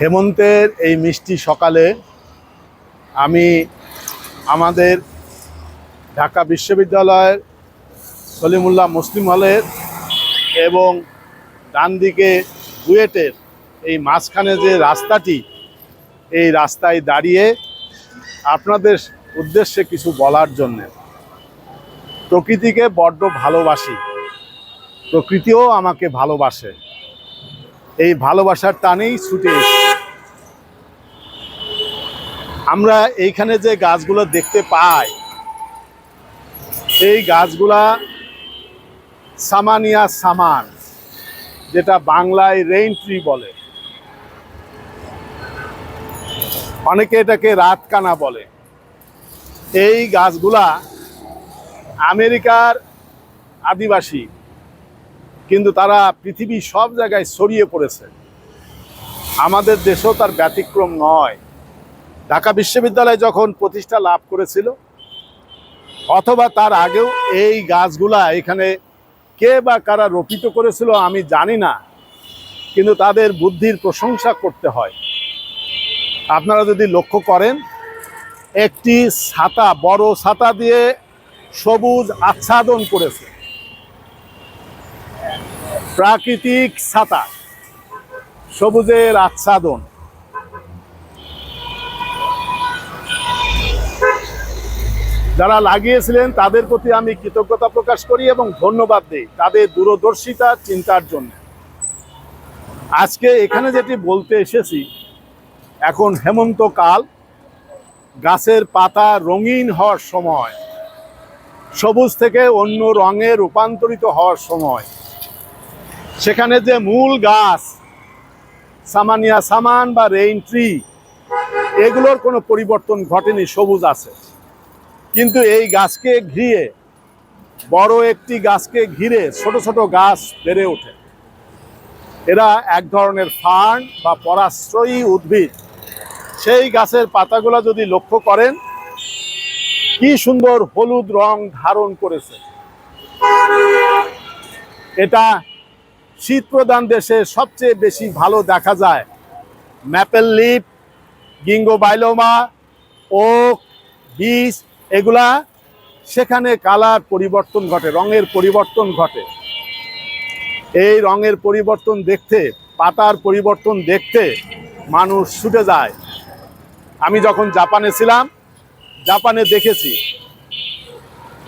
হেমন্তের এই মিষ্টি সকালে আমি আমাদের ঢাকা বিশ্ববিদ্যালয়ের সলিমুল্লাহ মুসলিম হলের এবং ডান দিকে বুয়েটের এই মাঝখানে যে রাস্তাটি, এই রাস্তায় দাঁড়িয়ে আপনাদের উদ্দেশ্যে কিছু বলার জন্যে। প্রকৃতিকে বড্ড ভালোবাসি। প্রকৃতিও আমাকে ভালোবাসে। এই ভালোবাসার টানেই ছুটে এসেছি। আমরা এইখানে যে গাছগুলো দেখতে পাই, এই গাছগুলা সামানিয়া সামান, যেটা বাংলায় রেইন ট্রি বলে। অনেকে এটাকে রাতকানা বলে। এই গাছগুলা আমেরিকার আদিবাসী, কিন্তু তারা পৃথিবীর সব জায়গায় ছড়িয়ে পড়েছে। আমাদের দেশেও তার ব্যতিক্রম নয়। ঢাকা বিশ্ববিদ্যালয় যখন প্রতিষ্ঠা লাভ করেছিল, অথবা তার আগেও এই গাছগুলা এখানে কে বা কারা রোপিত করেছিল আমি জানি না, কিন্তু তাদের বুদ্ধির প্রশংসা করতে হয়। আপনারা যদি লক্ষ্য করেন, একটি ছাতা, বড় ছাতা দিয়ে সবুজ আচ্ছাদন করেছে। প্রাকৃতিক ছাতা, সবুজের আচ্ছাদন। যারা লাগিয়েছিলেন, তাদের প্রতি আমি কৃতজ্ঞতা প্রকাশ করি এবং ধন্যবাদ দিই তাদের দূরদর্শিতা, চিন্তার জন্য। আজকে এখানে যেটি বলতে এসেছি, এখন হেমন্তকাল গাছের পাতা রঙিন হওয়ার সময়, সবুজ থেকে অন্য রঙে রূপান্তরিত হওয়ার সময়। সেখানে যে মূল গাছ, সামানিয়া সামান বা রেইন ট্রি এগুলোর কোনো পরিবর্তন ঘটেনি, সবুজ আছে। কিন্তু এই গাছকে ঘিরে, বড় একটি গাছকে ঘিরে ছোট ছোট গাছ বেড়ে ওঠে। এরা এক ধরনের ফার্ন বা পরাশ্রয়ী উদ্ভিদ। সেই গাছের পাতাগুলো যদি লক্ষ্য করেন, কি সুন্দর হলুদ রং ধারণ করেছে। এটা শীত প্রধান দেশে সবচেয়ে বেশি ভালো দেখা যায়। Maple leaf ginkgo biloba oak বিষ এগুলা সেখানে কালার পরিবর্তন ঘটে, রঙের পরিবর্তন ঘটে। এই রঙের পরিবর্তন দেখতে, পাতার পরিবর্তন দেখতে মানুষ ছুটে যায়। আমি যখন জাপানে ছিলাম, জাপানে দেখেছি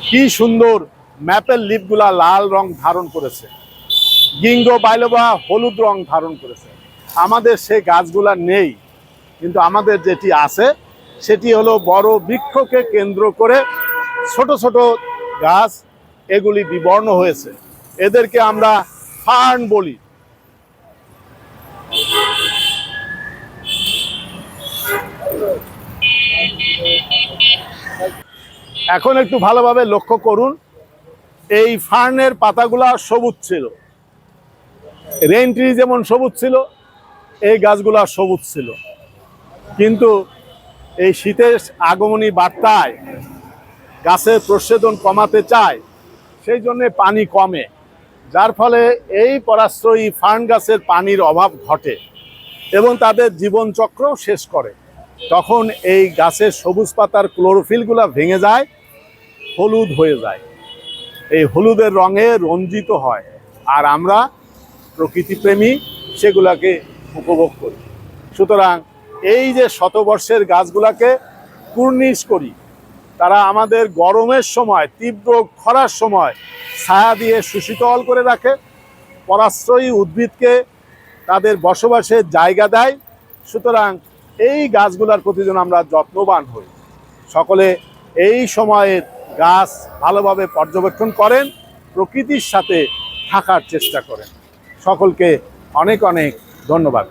কি সুন্দর ম্যাপেল লিপগুলা লাল রং ধারণ করেছে গিঙ্গো বাইলোবা হলুদ রং ধারণ করেছে। আমাদের সেই গাছগুলা নেই, কিন্তু আমাদের যেটি আছে সেটি হলো বড় বৃক্ষকে কেন্দ্র করে ছোট ছোট গাছ এগুলি বিবর্ণ হয়েছে। এদেরকে আমরা ফার্ন বলি। এখন একটু ভালোভাবে লক্ষ্য করুন, এই ফার্নের পাতাগুলা সবুজ ছিল। রেইন ট্রি যেমন সবুজ ছিল, এই গাছগুলা সবুজ ছিল। কিন্তু এই শীতের আগমনী বার্তায় গাছের প্রচ্ছেদন কমাতে চায়, সেই জন্যে পানি কমে, যার ফলে এই পরাশ্রয়ী ফার্ন গাছের পানির অভাব ঘটে এবং তাদের জীবনচক্রও শেষ করে। তখন এই গাছের সবুজ পাতার ক্লোরোফিলগুলো ভেঙে যায়, হলুদ হয়ে যায়। এই হলুদের রঙে রঞ্জিত হয় আর আমরা প্রকৃতিপ্রেমী সেগুলাকে উপভোগ করি। সুতরাং এই যে শতবর্ষের গাছগুলাকে কুর্নিশ করি, তারা আমাদের গরমের সময়, তীব্র খরার সময় ছায়া দিয়ে সুশীতল করে রাখে, পরাশ্রয়ী উদ্ভিদকে তাদের বসবাসের জায়গা দেয়। সুতরাং এই গাছগুলার প্রতি যেন আমরা যত্নবান হই। সকলে এই সময়ের গাছ ভালোভাবে পর্যবেক্ষণ করেন, প্রকৃতির সাথে থাকার চেষ্টা করেন। সকলকে অনেক অনেক ধন্যবাদ।